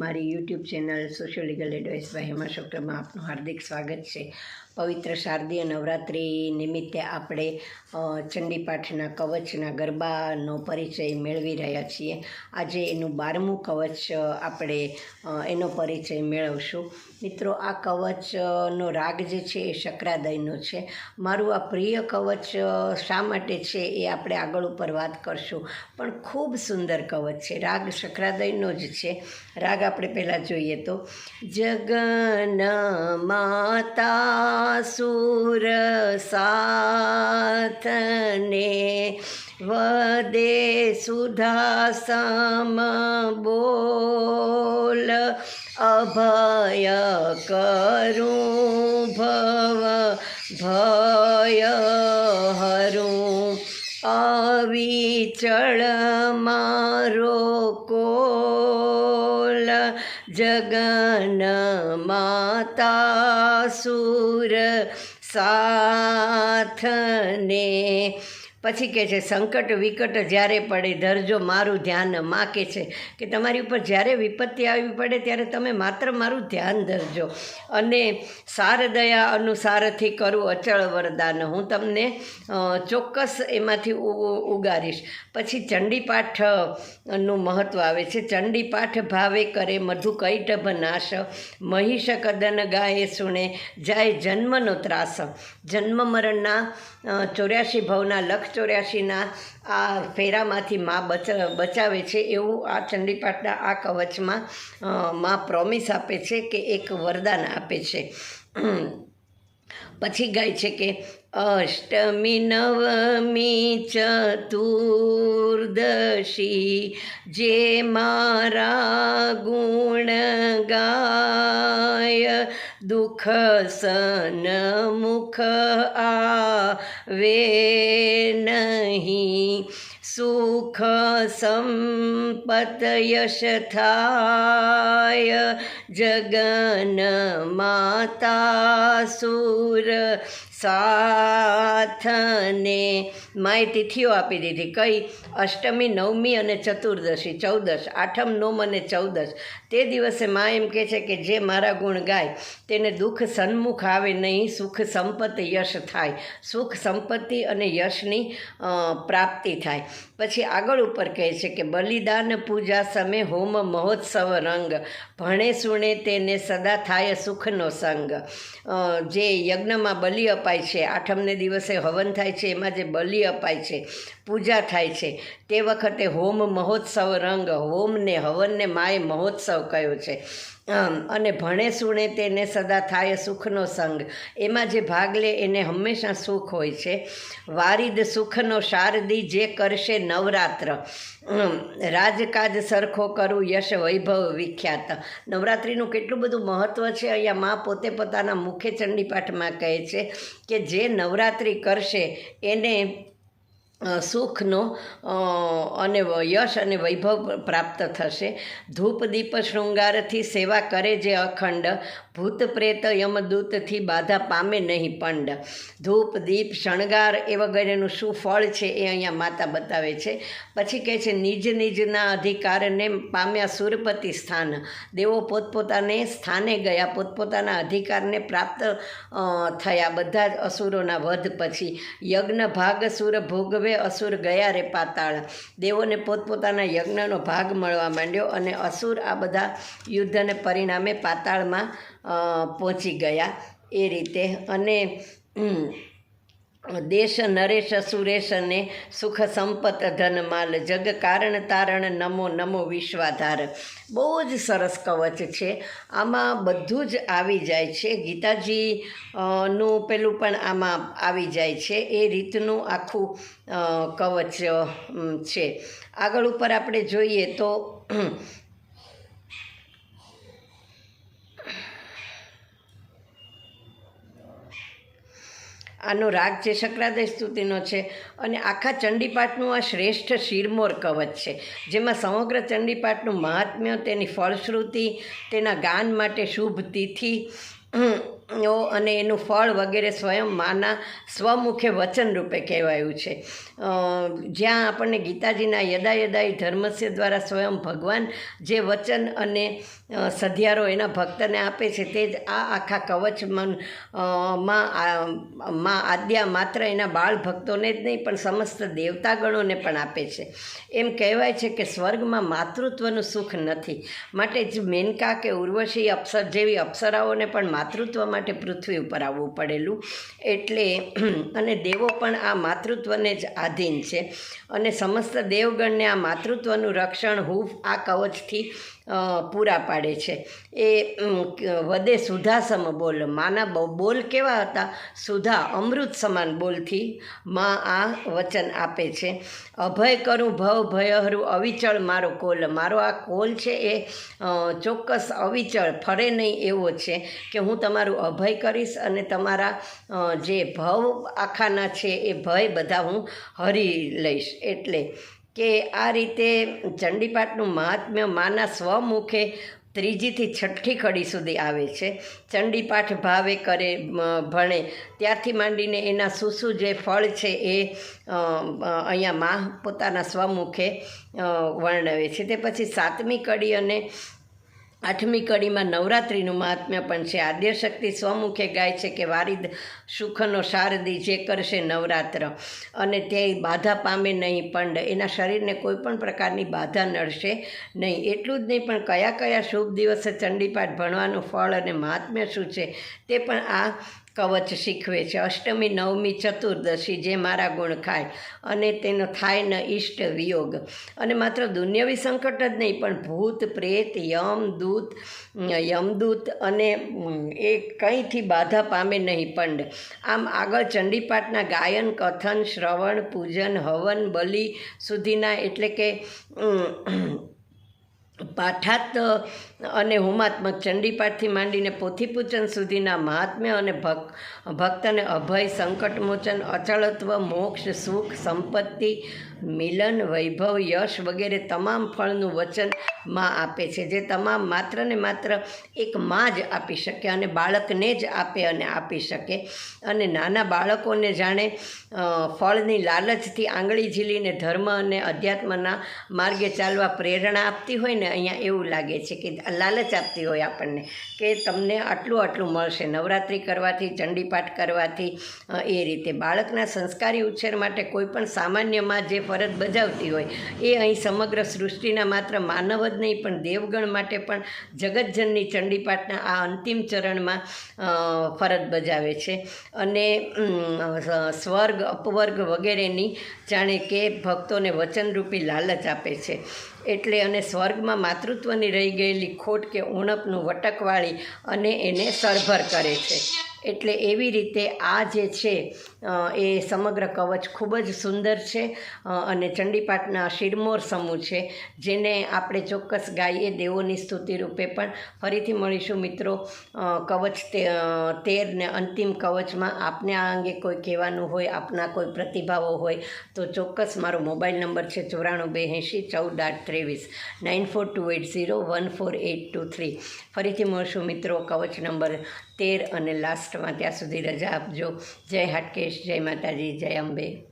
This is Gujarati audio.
મારી YouTube channel social legal advice by Hema શોક્ટરમાં આપનું હાર્દિક સ્વાગત છે. પવિત્ર શારદીય નવરાત્રિ નિમિત્તે આપણે ચંડીપાઠના કવચના ગરબાનો પરિચય મેળવી રહ્યા છીએ. આજે એનું બારમું કવચ આપણે એનો પરિચય મેળવશું. મિત્રો, આ કવચનો રાગ જે છે એ શકરાદયનો છે. મારું આ પ્રિય કવચ શા માટે છે એ આપણે આગળ ઉપર વાત કરશું. પણ ખૂબ સુંદર કવચ છે. રાગ શકરાદયનો જ છે. રાગ આપણે પહેલાં જોઈએ તો, જગન માતા સુર સાથને વદે સુધા સમ બોલ, અભય કરું ભવ, ભય હરું અવિચળ મારો જગન માતા સુર સાથને પછી કહે છે, સંકટ વિકટ જ્યારે પડે ધરજો મારું ધ્યાનમાં કે છે. કે તમારી ઉપર જ્યારે વિપત્તિ આવી પડે, ત્યારે તમે માત્ર મારું ધ્યાન ધરજો. અને સારદયા અનુસારથી કરું અચળ વરદાન. હું તમને ચોક્કસ એમાંથી ઉગારીશ. પછી ચંડીપાઠનું મહત્ત્વ આવે છે. ચંડીપાઠ ભાવે કરે મધુ કૈટભ નાશ. મહિષ કદન ગાય સુણે, જાય જન્મનો ત્રાસ. જન્મ મરણના ચોર્યાસી ભવના લખ ચોર્યાસીના આ ફેરામાંથી મા બચ, બચાવે છે એવું આ ચંડીપાઠના આ કવચમાં મા પ્રોમિસ આપે છે કે એક વરદાન આપે છે. પછી ગાય છે કે, અષ્ટમી, નવમી, ચતુર્દશી, જે મારા ગુણ ગાય દુઃખ સન મુખ આવે નહીં. સુખ સંપત યશ થાય. જગન માતા સુર સાથને માએ તિથિઓ આપી દીધી. કઈ અષ્ટમી, નવમી અને ચતુર્દશી, ચૌદશ, આઠમ, નોમ અને ચૌદશ. તે દિવસે મા એમ કહે છે કે જે મારા ગુણ ગાય, તેને દુઃખ સન્મુખ આવે નહીં, સુખ સંપત્તિ યશ થાય. સુખ સંપત્તિ અને યશની પ્રાપ્તિ થાય. પછી આગળ ઉપર કહે છે કે બલિદાન પૂજા સમે હોમ મહોત્સવ રંગ, ભણે સુણે તેને સદા થાય સુખનો સંગ. જે યજ્ઞમાં બલિ અપાય છે. આઠમને દિવસે હવન થાય છે. એમાં જે બલિ અપાય છે પૂજા થાય છે. તે વખતે હોમ મહોત્સવ રંગ, હોમને હવનને માએ મહોત્સવ કયો છે? અને ભણે સુણે તેને સદા થાય સુખનો સંગ. એમાં જે ભાગ લે એને હંમેશા સુખ હોય છે. વારિદ સુખનો શારદી જે કરશે નવરાત્ર. રાજકાજ સરખો કરું યશ વૈભવ વિખ્યાત. નવરાત્રિનું કેટલું બધું મહત્ત્વ છે અહીંયા મા પોતે પોતાના મુખ્ય ચંડીપાઠમાં કહે છે કે જે નવરાત્રિ કરશે એને સુખનો અને યશ અને વૈભવ પ્રાપ્ત થશે. ધૂપ દીપ શૃંગારથી સેવા કરે જે અખંડ. ભૂત પ્રેત યમદૂતથી બાધા પામે નહીં પંડ. ધૂપ દીપ શણગાર એ વગેરેનું શું ફળ છે એ અહીંયા માતા બતાવે છે. પછી કહે છે, નિજ નિજના અધિકારને પામ્યા સુરપતિ સ્થાન. દેવો પોતપોતાને સ્થાને ગયા. પોતપોતાના અધિકારને પ્રાપ્ત થયા. બધા અસુરોના વધ પછી યજ્ઞ ભાગ સુર ભોગવે અસુર ગયા રે પાતાળ. દેવોને પોતપોતાના યજ્ઞનો ભાગ મળવા માંડ્યો અને અસુર આ બધા યુદ્ધને પરિણામે પાતાળમાં પહોંચી ગયા એ રીતે. અને દેશ નરેશ, સુરેશ અને સુખ સંપત ધન માલ, જગ કારણ તારણ, નમો નમો વિશ્વાધાર. બહુ જ સરસ કવચ છે. આમાં બધું જ આવી જાય છે. ગીતાજી નું પેલું પણ આમાં આવી જાય છે. એ રીતનું આખું કવચ છે. આગળ ઉપર આપણે જોઈએ તો આનો રાગ છે શંકરાદય સ્તુતિનો છે અને આખા ચંડીપાઠનું આ શ્રેષ્ઠ શિરમોર કવચ છે. જેમાં સમગ્ર ચંડીપાઠનું મહાત્મ્ય, તેની ફળશ્રુતિ, તેના ગાન માટે શુભ તિથિ ઓ, અને એનું ફળ વગેરે સ્વયં માના સ્વમુખે વચન રૂપે કહેવાયું છે. જ્યાં આપણને ગીતાજીના યદા યદાય ધર્મસ્ય દ્વારા સ્વયં ભગવાન જે વચન અને સધિયારો એના ભક્તને આપે છે તે જ આ આખા કવચમાં માં આદ્યા માત્ર એના બાળ ભક્તોને જ નહીં, પણ સમસ્ત દેવતાગણોને પણ આપે છે. એમ કહેવાય છે કે સ્વર્ગમાં માતૃત્વનું સુખ નથી. માટે જ મેનકા કે ઉર્વશી અપ્સર જેવી અપ્સરાઓને પણ માતૃત્વ માટે પૃથ્વી ઉપર આવવું પડેલું. એટલે, અને દેવો પણ આ માતૃત્વને જ આધીન છે. અને સમસ્ત દેવગણને આ માતૃત્વનું રક્ષણ હૂફ આ કવચથી પૂરા પાડે છે. એ વદે સુધા સમ બોલ. માના બોલ કેવા હતા? સુધા અમૃત સમાન બોલથી માં આ વચન આપે છે. અભય કરું ભવ ભયહરું અવિચળ મારો કોલ. મારો આ કોલ છે એ ચોક્કસ અવિચળ, ફરે નહીં એવો છે કે હું તમારું અભય કરીશ અને તમારા જે ભવ આખાના છે એ ભય બધા હું હરી લઈશ. એટલે કે આ રીતે ચંડીપાઠનું મહાત્મ્ય માના સ્વમુખે ત્રીજીથી છઠ્ઠી કડી સુધી આવે છે. ચંડીપાઠ ભાવે કરે ભણે. ત્યારથી માંડીને એના શું શું જે ફળ છે એ અહીંયા મા પોતાના સ્વમુખે વર્ણવે છે. તે પછી સાતમી કડી અને આઠમી કડીમાં નવરાત્રિનું મહાત્મ્ય પણ છે. આદ્યશક્તિ સ્વમુખે ગાય છે કે વારિદ સુખનો શારદી જે કરશે નવરાત્ર. અને તે બાધા પામે નહીં પંડ. એના શરીરને કોઈ પણ પ્રકારની બાધા નડશે નહીં. એટલું જ નહીં, પણ કયા કયા શુભ દિવસે ચંડીપાઠ ભણવાનું ફળ અને મહાત્મ્ય શું છે તે પણ આ કવચ શીખવે છે. અષ્ટમી, નવમી, ચતુર્દશી જે મારા ગુણ ખાય અને તેનો થાય ન ઈષ્ટ વિયોગ. અને માત્ર દુન્યવી સંકટ જ નહીં, પણ ભૂત, પ્રેત, યમ, દૂત યમદૂત અને એ કંઈથી બાધા પામે નહીં પંડ. આમ આગળ ચંડીપાઠના ગાયન, કથન, શ્રવણ, પૂજન, હવન, બલિ સુધીના એટલે કે પાઠાત અને હોમાત્મક ચંડીપાઠથી માંડીને પોથીપૂજન સુધીના મહાત્મ્ય અને ભક્ત ભક્તને અભય, સંકટમોચન, અચળત્વ, મોક્ષ, સુખ, સંપત્તિ, મિલન, વૈભવ, યશ વગેરે તમામ ફળનું વચનમાં આપે છે. જે તમામ માત્ર ને માત્ર એક માં જ આપી શકે અને બાળકને જ આપે અને આપી શકે. અને નાના બાળકોને જાણે ફળની લાલચથી આંગળી ઝીલીને ધર્મ અને અધ્યાત્મના માર્ગે ચાલવા પ્રેરણા આપતી હોય ને અહીંયા એવું લાગે છે કે લાલચ આપતી હોય આપણને કે તમને આટલું આટલું મળશે. નવરાત્રિ કરવાથી, ચંડીપાઠ કરવાથી એ રીતે. બાળકના સંસ્કારી ઉછેર માટે કોઈ પણ સામાન્યમાં જે ફરજ બજાવતી હોય, એ અહીં સમગ્ર સૃષ્ટિના માત્ર માનવ જ નહીં, પણ દેવગણ માટે પણ જગતજનની ચંડીપાઠના આ અંતિમ ચરણમાં ફરજ બજાવે છે. અને સ્વર્ગ, અપવર્ગ વગેરેની જાણે કે ભક્તોને વચનરૂપી લાલચ આપે છે. એટલે અને સ્વર્ગમાં માતૃત્વની રહી ગયેલી ખોટ કે ઉણપનું વટકવાળી અને એને સરભર કરે છે. એટલે એવી રીતે આ જે છે એ સમગ્ર કવચ ખૂબ જ સુંદર છે અને ચંડીપાઠના શિરમોર સમૂહ છે, જેને આપણે ચોક્કસ ગાઈએ દેવોની સ્તુતિ રૂપે પણ ફરીથી મળીશું મિત્રો. કવચ તેરને અંતિમ કવચમાં આપને આ અંગે કોઈ કહેવાનું હોય, આપના કોઈ પ્રતિભાવો હોય, તો ચોક્કસ મારો મોબાઈલ નંબર છે ચોરાણું બે એંશી ચૌદ આઠ ત્રેવીસ, nine four two eight zero one four eight two three. ફરીથી મળશું મિત્રો કવચ નંબર તેર અને લાસ્ટમાં ત્યાં સુધી રજા આપજો. જય હાટકેશ જય માતાજી જય અંબે.